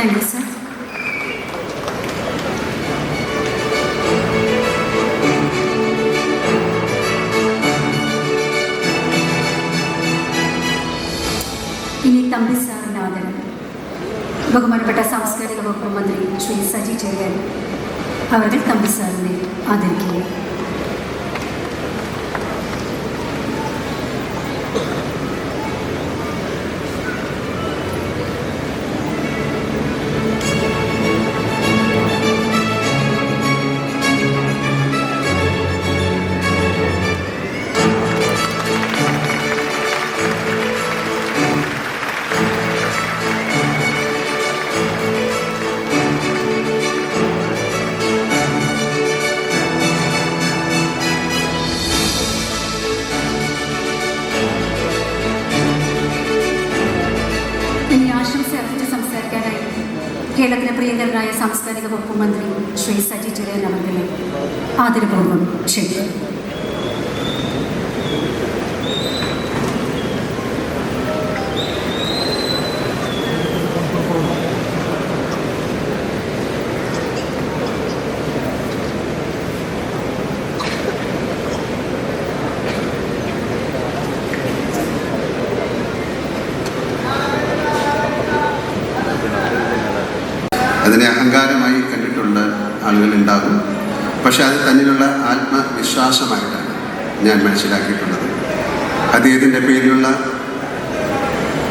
Thank you sir ഇനി തമ്പി സാറിനാദൻ ബഹുമാനപ്പെട്ട സാംസ്കാരിക വകുപ്പ് മന്ത്രി ശ്രീ സജി ചെറിയാൻ അവരുടെ തമ്പി സാറിനെ ആദരിക്കുകയാണ് ആശംസ അറിയിച്ച് സംസാരിക്കാനായി കേരളത്തിന് പ്രിയങ്കരനായ സാംസ്കാരിക വകുപ്പ് മന്ത്രി ശ്രീ സജി ചെറിയാൻ അവരുടെ ആദരപൂർവം ക്ഷണിക്കുന്നു. അതിനെ അഹങ്കാരമായി കണ്ടിട്ടുള്ള ആളുകൾ ഉണ്ടാകും പക്ഷെ അത് തന്നിലുള്ള ആത്മവിശ്വാസമായിട്ടാണ് ഞാൻ മനസ്സിലാക്കിയിട്ടുള്ളത്. അദ്ദേഹത്തിന്റെ പേരിലുള്ള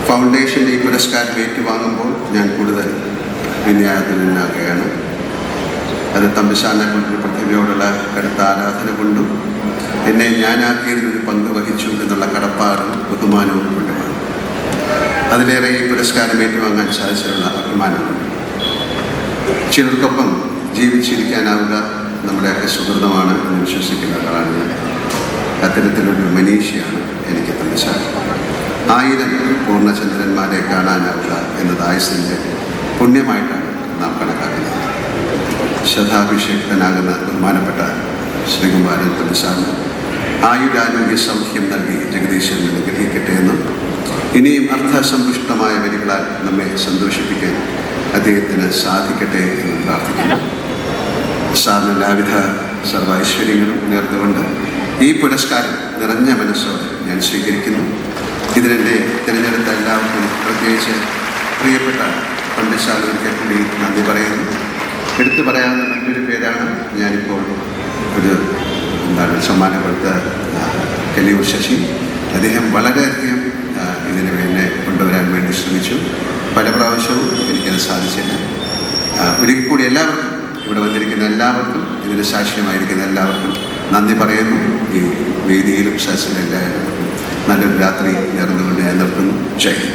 ഫൗണ്ടേഷന്റെ ഈ പുരസ്കാരം ഏറ്റുവാങ്ങുമ്പോൾ ഞാൻ കൂടുതൽ വിനയാതനാകുകയാണ് അത് തമ്പിശാനെ കൊണ്ട് പ്രതിഭയോടുള്ള കടുത്ത ആരാധന കൊണ്ടും എന്നെ ഞാനാക്കിയതിൽ ഒരു പങ്ക് വഹിച്ചു എന്നുള്ള കടപ്പാടും ബഹുമാനവും കൊണ്ടുമാണ്. അതിലേറെ ഈ പുരസ്കാരം ഏറ്റുവാങ്ങാൻ സാധിച്ചിട്ടുള്ള അഭിമാനമുണ്ട്. ചിലർക്കൊപ്പം ജീവിച്ചിരിക്കാനാവുക നമ്മുടെയൊക്കെ സുഹൃതമാണ് എന്ന് വിശ്വസിക്കുന്ന ഒരാളാണ് ഞാൻ. അത്തരത്തിലൊരു മനീഷിയാണ് എനിക്ക് തന്നിച്ചാൽ ആയിരം പൂർണചന്ദ്രന്മാരെ കാണാനാവുക എന്നത് ആയുസിന്റെ പുണ്യമായിട്ടാണ് നാം കണക്കാക്കുന്നത്. ശതാഭിഷേക്തനാകുന്ന ബഹുമാനപ്പെട്ട ശ്രീകുമാരൻ തന്നിച്ചാണ് ആയുരാരോഗ്യ സൗഖ്യം നൽകി ജഗദീശൻ അനുഗ്രഹിക്കട്ടെ എന്നും ഇനിയും അർത്ഥസമ്പുഷ്ടമായ വരികളാൽ നമ്മെ സന്തോഷിപ്പിക്കാൻ അദ്ദേഹത്തിന് സാധിക്കട്ടെ എന്ന് പ്രാർത്ഥിക്കുന്നു. സാറിന് എല്ലാവിധ സർവൈശ്വര്യങ്ങളും നേർന്നുകൊണ്ട് ഈ പുരസ്കാരം നിറഞ്ഞ മനസ്സോടെ ഞാൻ സ്വീകരിക്കുന്നു. ഇതിനെന്റെ തിരഞ്ഞെടുത്ത എല്ലാവർക്കും പ്രത്യേകിച്ച് പ്രിയപ്പെട്ട പണ്ഡിശാലൊരിക്കൽ കൂടി നന്ദി പറയുന്നു. എടുത്തു പറയാവുന്ന മറ്റൊരു പേരാണ് ഞാനിപ്പോൾ ഒരു എന്താണ് സമ്മാനം കൊടുത്ത ആ, കലിയൂർ ശശി. അദ്ദേഹം വളരെയധികം ഇതിന് എന്നെ കൊണ്ടുവരാൻ വേണ്ടി ശ്രമിച്ചു. പല പ്രാവശ്യവും എനിക്കത് സാധിച്ചില്ല. ഒരിക്കൽ കൂടി എല്ലാവർക്കും ഇവിടെ വന്നിരിക്കുന്ന എല്ലാവർക്കും ഇതിന് സാക്ഷ്യമായിരിക്കുന്ന എല്ലാവർക്കും നന്ദി പറയുന്നു. ഈ വേദിയിലും സദസ്സിലും എല്ലാവർക്കും നല്ലൊരു രാത്രി നേർന്നുകൊണ്ട് ഞാൻ നിർത്തുന്നു. ജയ്